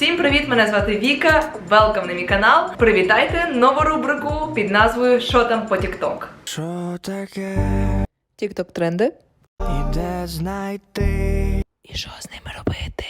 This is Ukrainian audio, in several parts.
Всім привіт! Мене звати Віка. Велкам на мій канал. Привітайте нову рубрику під назвою Що там по Тікток. Що таке Тікток тренди. і де знайти? І що з ними робити?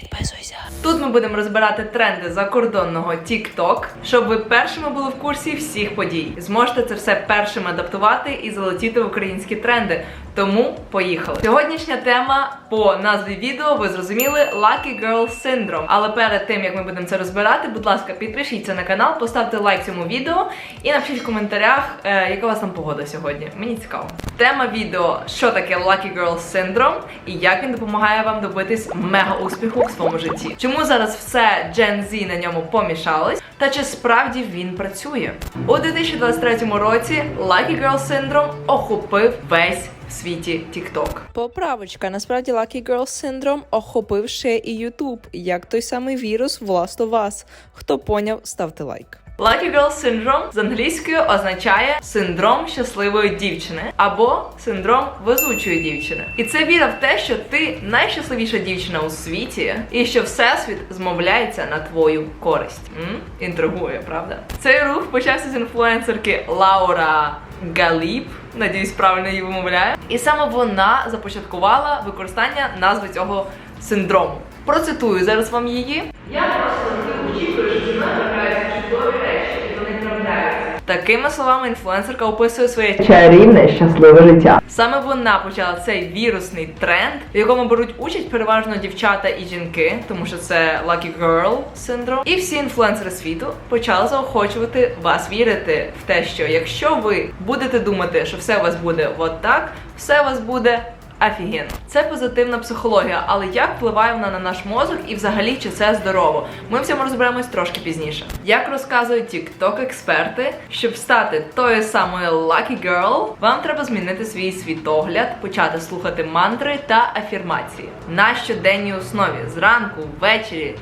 Підписуйся. Тут ми будемо розбирати тренди закордонного TikTok, щоб ви першими були в курсі всіх подій. Зможете це все першим адаптувати і залетіти в українські тренди. Тому поїхали. Сьогоднішня тема по назві відео ви зрозуміли Lucky Girl Syndrome. Але перед тим як ми будемо це розбирати, будь ласка, підпишіться на канал, поставте лайк цьому відео і напишіть в коментарях, е, яка у вас там погода сьогодні. Мені цікаво. Тема відео, що таке Lucky Girl Syndrome і як він допомагає вам добитись мега успіху в своєму житті. Чому зараз все Gen Z на ньому помішалось? Та чи справді він працює? У 2023 році Lucky Girl Syndrome охопив весь в світі TikTok. Поправочка, насправді Lucky Girl Syndrome охопив ще і YouTube, як той самий вірус в вас. Хто поняв, ставте лайк. Lucky Girl Syndrome з англійської означає синдром щасливої дівчини або синдром везучої дівчини. І це віра в те, що ти найщасливіша дівчина у світі, і що всесвіт змовляється на твою користь. М? Інтригує, правда? Цей рух почався з інфлюенсерки Лаура Галіп. Надіюсь, правильно її вимовляю. І саме вона започаткувала використання назви цього синдрому. Процитую зараз вам її. Я просто не очікую, що зі мною трапляються чудові речі, і вони трапляються. Такими словами інфлюенсерка описує своє чарівне щасливе життя. Саме вона почала цей вірусний тренд, в якому беруть участь переважно дівчата і жінки, тому що це Lucky Girl синдром. І всі інфлюенсери світу почали заохочувати вас вірити в те, що якщо ви будете думати, що все у вас буде от так, все у вас буде Офігенно. Це позитивна психологія, але як впливає вона на наш мозок і взагалі чи це здорово? Ми в цьому розберемось трошки пізніше. Як розказують TikTok експерти, щоб стати тою самою Lucky Girl, вам треба змінити свій світогляд, почати слухати мантри та афірмації на щоденній основі зранку, ввечері.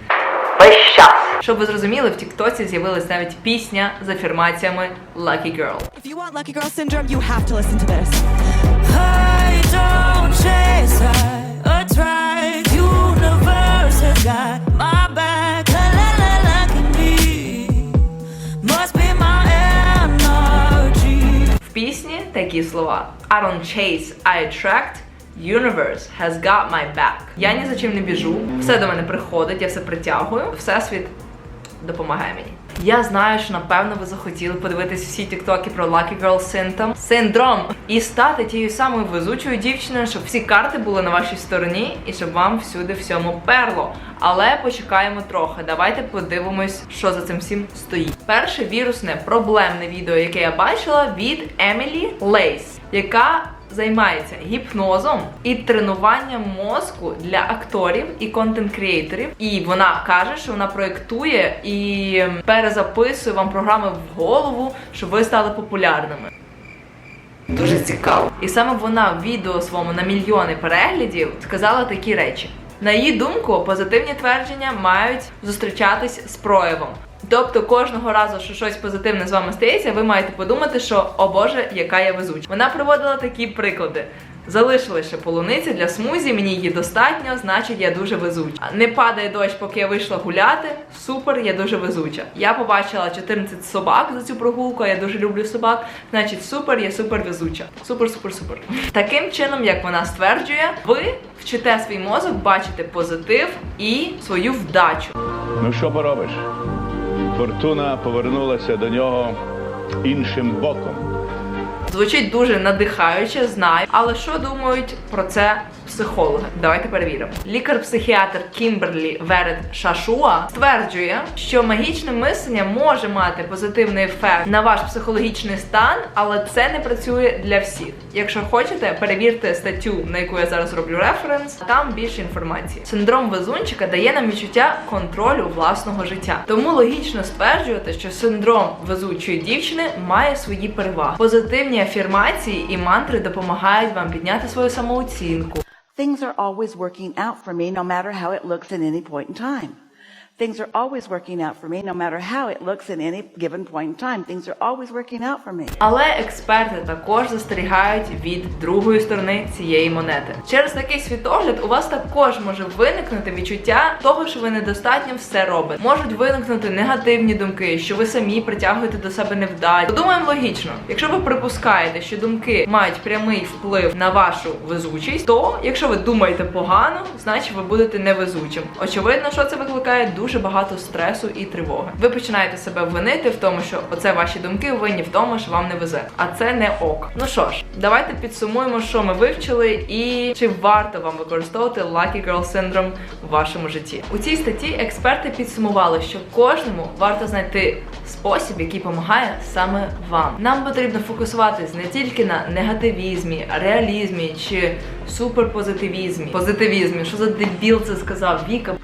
Весь час. Щоб ви зрозуміли, в Тіктоці з'явилась навіть пісня з афірмаціями Lucky Girl. If you want Lucky Girl Syndrome, you have to listen to this. Такі слова: I don't chase, I attract. Universe has got my back. Я ні за чим не біжу, все до мене приходить, я все притягую. Всесвіт допомагає мені. Я знаю, що напевно ви захотіли подивитись всі тіктоки про Lucky Girl Syndrome, синдром і стати тією самою везучою дівчиною, щоб всі карти були на вашій стороні і щоб вам всюди всьому перло. Але почекаємо трохи. Давайте подивимось, що за цим всім стоїть. Перше вірусне проблемне відео, яке я бачила від Емілі Лейс, яка займається гіпнозом і тренуванням мозку для акторів і контент-креаторів. І вона каже, що вона проєктує і перезаписує вам програми в голову, щоб ви стали популярними. Дуже цікаво. І саме вона в відео своєму на мільйони переглядів сказала такі речі. На її думку, позитивні твердження мають зустрічатись з проявом. Тобто кожного разу, що щось позитивне з вами стається, ви маєте подумати, що о Боже, яка я везуча. Вона приводила такі приклади. Залишилася ще полуниця для смузі, мені її достатньо, значить я дуже везуча. Не падає дощ, поки я вийшла гуляти. Супер, я дуже везуча. Я побачила 14 собак за цю прогулку, я дуже люблю собак. Значить, супер, я супер везуча. Супер, супер, супер. Таким чином, як вона стверджує, ви вчите свій мозок бачити позитив і свою вдачу. Ну що поробиш? Фортуна повернулася до нього іншим боком. Звучить дуже надихаюче, знаю. Але що думають про це психологи? Давайте перевіримо. Лікар-психіатр Кімберлі Верет Шашуа стверджує, що магічне мислення може мати позитивний ефект на ваш психологічний стан, але це не працює для всіх. Якщо хочете, перевірте статтю, на яку я зараз роблю референс. Там більше інформації. Синдром везунчика дає нам відчуття контролю власного життя. Тому логічно стверджувати, що синдром везучої дівчини має свої переваги. Позитивні афірмації і мантри допомагають вам підняти свою самооцінку. Things are always working out for me, no matter how it looks at any point in time. Things are always working out for me, no matter how it looks in any given point in time. Things are always working out for me. Але експерти також застерігають від другої сторони цієї монети. Через такий світогляд у вас також може виникнути відчуття того, що ви недостатньо все робите. Можуть виникнути негативні думки, що ви самі притягуєте до себе невдачі. Подумаємо логічно, якщо ви припускаєте, що думки мають прямий вплив на вашу везучість, то якщо ви думаєте погано, значить ви будете невезучим. Очевидно, що це викликає дуже багато стресу і тривоги. Ви починаєте себе винити в тому, що оце ваші думки винні в тому, що вам не везе. А це не ок. Ну що ж, давайте підсумуємо, що ми вивчили, і чи варто вам використовувати Lucky Girl Syndrome в вашому житті. У цій статті експерти підсумували, що кожному варто знайти спосіб, який допомагає саме вам. Нам потрібно фокусуватись не тільки на негативізмі, реалізмі чи суперпозитивізмі. Позитивізмі, що за дебіл це сказав Віка?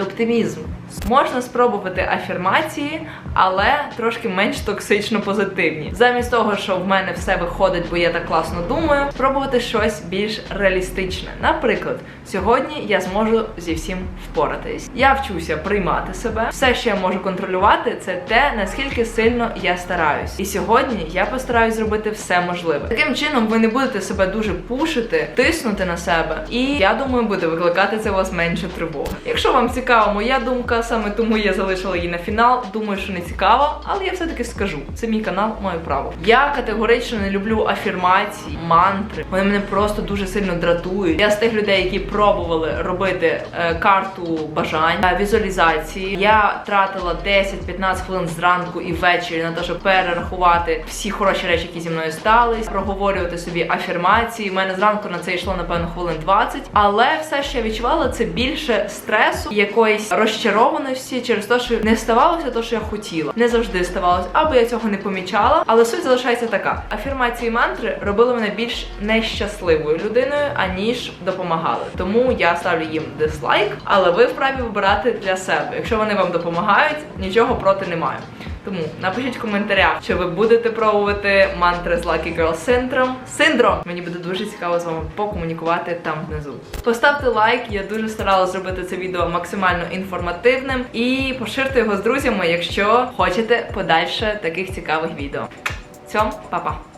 Це оптимізм. Можна спробувати афірмації, але трошки менш токсично позитивні. Замість того, що в мене все виходить, бо я так класно думаю, спробувати щось більш реалістичне. Наприклад, сьогодні я зможу зі всім впоратись. Я вчуся приймати себе. Все, що я можу контролювати, це те, наскільки сильно я стараюсь. І сьогодні я постараюсь зробити все можливе. Таким чином, ви не будете себе дуже пушити, тиснути на себе. І я думаю, буде викликати це у вас менше тривоги. Якщо вам цікава моя думка, саме тому я залишила її на фінал. Думаю, що не цікаво, але я все-таки скажу. Це мій канал, моє право. Я категорично не люблю афірмації, мантри. Вони мене просто дуже сильно дратують. Я з тих людей, які пробували робити е, карту бажань, е, візуалізації. Я тратила 10-15 хвилин зранку і ввечері на те, щоб перерахувати всі хороші речі, які зі мною стались, проговорювати собі афірмації. У мене зранку на це йшло напевно хвилин 20. Але все, що я відчувала, це більше стресу, якоїсь розчарованості через те, що не ставалося те, що я хотіла. Не завжди ставалося, або я цього не помічала. Але суть залишається така: афірмації мантри робили мене більш нещасливою людиною, аніж допомагали. Тому я ставлю їм дизлайк, але ви вправі вибирати для себе. Якщо вони вам допомагають, нічого проти немає. Тому напишіть в коментарях, чи ви будете пробувати мантри з Lucky Girl Syndrome. Синдром! Мені буде дуже цікаво з вами покомунікувати там внизу. Поставте лайк, я дуже старалася зробити це відео максимально інформативним. І поширте його з друзями, якщо хочете подальше таких цікавих відео. Цьом, па-па!